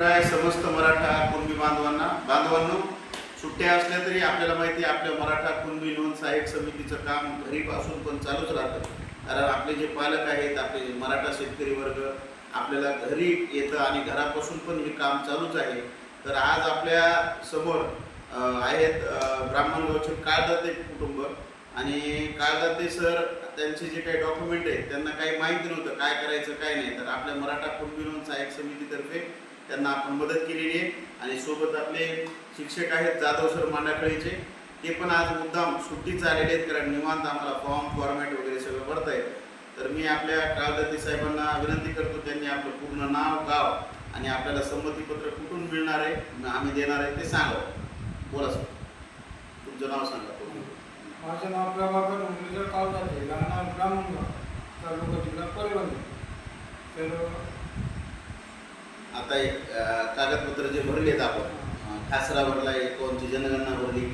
काय समस्त मराठा कुणबी बांधवांना. बांधवांनो सुट्ट्या असल्या तरी आपल्याला माहिती आहे आपल्या मराठा कुणबी नोंद सहाय्यक समितीचं काम घरी पासून पण चालूच राहतं. कारण आपले जे पालक आहेत आपले जे मराठा शेतकरी वर्ग आपल्याला घरी येतं आणि घरापासून पण हे काम चालूच आहे. तर आज आपल्यासमोर आहेत अं, ब्राह्मणगावचे काळदाते कुटुंब. आणि काळदाते सर त्यांचे जे काही डॉक्युमेंट आहेत त्यांना काही माहिती नव्हतं काय करायचं काय नाही. तर आपल्या मराठा कुणबी नोंद सहाय्यक समितीतर्फे त्यांना आपण मदत केलेली आहे. आणि सोबत आपले शिक्षक आहेत जाधव सर मांडाकळीचे. ते पण आज मुद्दाम सुट्टीच आलेले आहेत कारण निवांत आम्हाला फॉर्म फॉर्मॅट वगैरे सगळं भरता येत तर मी आपल्या काळदाती साहेबांना विनंती करतो त्यांनी आपलं पूर्ण नाव गाव आणि आपल्याला संमतीपत्र कुठून मिळणार आहे आम्ही देणार आहे ते सांगावं. बोला सर. तुमचं नाव सांगा. माझं नाव प्रभाकर मुरलीधर कावदाते राहणार ब्राह्मणगाव तालुका जिल्हा परभणी तर आता एक कागदपत्र जे भरलेत आपण खासरा भरला कोणची जनगणना भरली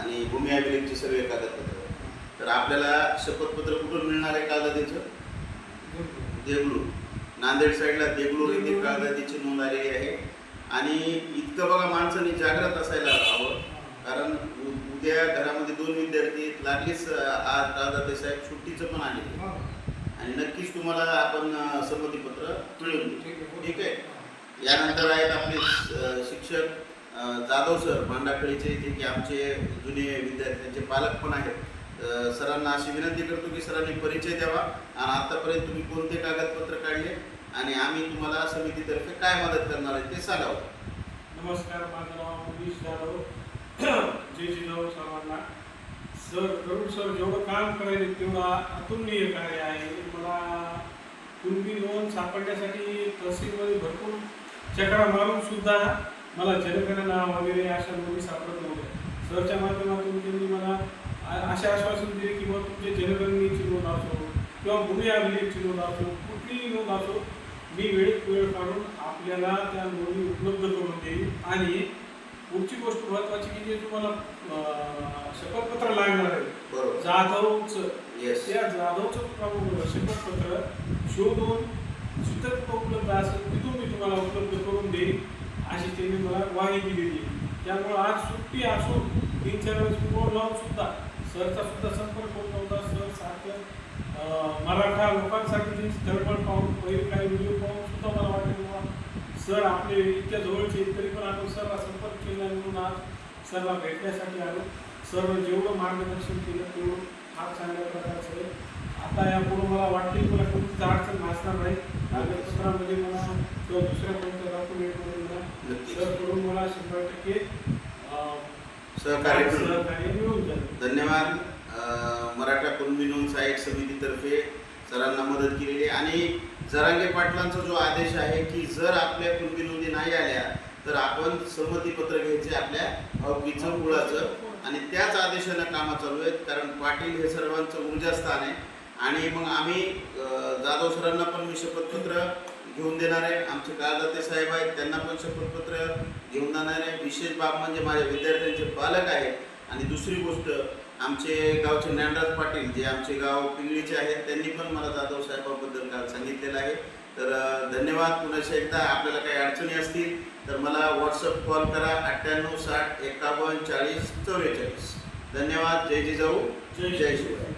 आणि भूमी अभिलेखचे सगळे कागदपत्र तर आपल्याला शपथपत्र कुठून मिळणार आहे कागदातीचं देगलूर नांदेड साईडला देगलूर येथे. कागदातीची नोंद आलेली आहे आणि इतकं बघा माणसांनी जागृत असायला हवं कारण उद्या घरामध्ये दोन विद्यार्थी. लागलीच आज कागदाते साहेब सुट्टीचं पण आलेले हा. आणि नक्कीच तुम्हाला आपण संमतीपत्र मिळून ठीक आहे. यानंतर आहेत आपले शिक्षक जाधव सर भांडाकळीचे जे की आमचे जुने विद्यार्थ्यांचे पालक पण आहेत. सरांना अशी विनंती करतो की सरांनी परिचय द्यावा आणि आतापर्यंत तुम्ही कोणते कागदपत्र काढले आणि आम्ही तुम्हाला समितीतर्फे काय मदत करणार आहे ते सांगावं. नमस्कार माझं नाव मुनीश जाधव. जय जिजाऊ सर्वांना सर गरुड सर जेवढं काम करायचे तेवढा अतुलनीय कार्य आहे. मला कुणबी नोंद सापडण्यासाठी तहसीलमध्ये भरपूर चक्रा मारून सुद्धा मला जनगणना वगैरे अशा नोंदी सापडत नव्हत्या. सरच्या माध्यमातून त्यांनी मला असे आश्वासन दिले की मग तुमचे जनगणनेची नोंद असो किंवा भूमी अभिलेखची नोंद असो कुठलीही नोंद असो मी वेळेत वेळ काढून आपल्याला त्या नोंदी उपलब्ध करून देईल आणि पुढची गोष्ट महत्वाची की जे तुम्हाला शपथपत्र लागणार आहे जाधवचं येस त्या जाधवचं प्रमुख जो दोन जिथं उपलब्ध असेल तिथून मी तुम्हाला उपलब्ध करून देईन. अशी त्यांनी मला ग्वाही दिलेली आहे त्यामुळं आज सुट्टी असून तीन चार वेळेस फोन लावून सुद्धा सरचा सुद्धा संपर्क होत नव्हता. सर सारखं मराठा लोकांसाठी जी पाहून पहिले काही व्हिडिओ पाहून सुद्धा मला वाटेल बाबा बुवा, सर आपले इतक्या जवळचे तरी पण आपण सरला संपर्क केला म्हणून आज सरला भेटण्यासाठी आलो. सर जेवढं मार्गदर्शन केलं तेवढं फार चांगल्या प्रकारचं आहे. आता यापुढे मला वाटते नाही कागदपत्रामध्ये मला किंवा दुसऱ्या कोणत्या डॉक्युमेंटमध्ये मला सरकडून मला शंभर टक्के सहकार्य मिळून सहकार्य मिळून जाईल. धन्यवाद. मराठा कुणबी नोंद सहाय्यक समितीतर्फे सरांना मदत केलेली आणि जरांगे पाटलांचा जो आदेश आहे की जर आपल्या कुणबी नोंदी नाही आल्या तर आपण संमतीपत्र घ्यायचे आपल्या भावकीचं मुळाचं आणि त्याच आदेशानं कामं चालू आहेत कारण पाटील हे सर्वांचं ऊर्जास्थान आहे. आणि मग आम्ही जाधव सरांना पण मी शपथपत्र घेऊन देणार आहे. आमचे कारदाते साहेब आहेत त्यांना पण शपथपत्र घेऊन जाणार आहे. विशेष बाब म्हणजे माझ्या विद्यार्थ्यांचे पालक आहेत. आणि दुसरी गोष्ट आमचे गावचे ज्ञानराज पाटील जे आमचे गाव पिंगळीचे आहेत त्यांनी पण मला जाधव साहेबाबद्दल काल सांगितलेलं आहे. तर धन्यवाद. पुन्हा एकदा आपल्याला काही अडचणी असतील तर मला व्हॉट्सअप कॉल करा. अठ्ठ्याण्णव साठ एकावन्न चाळीस चव्वेचाळीस धन्यवाद. जय जिजाऊ. जय जय शिवराय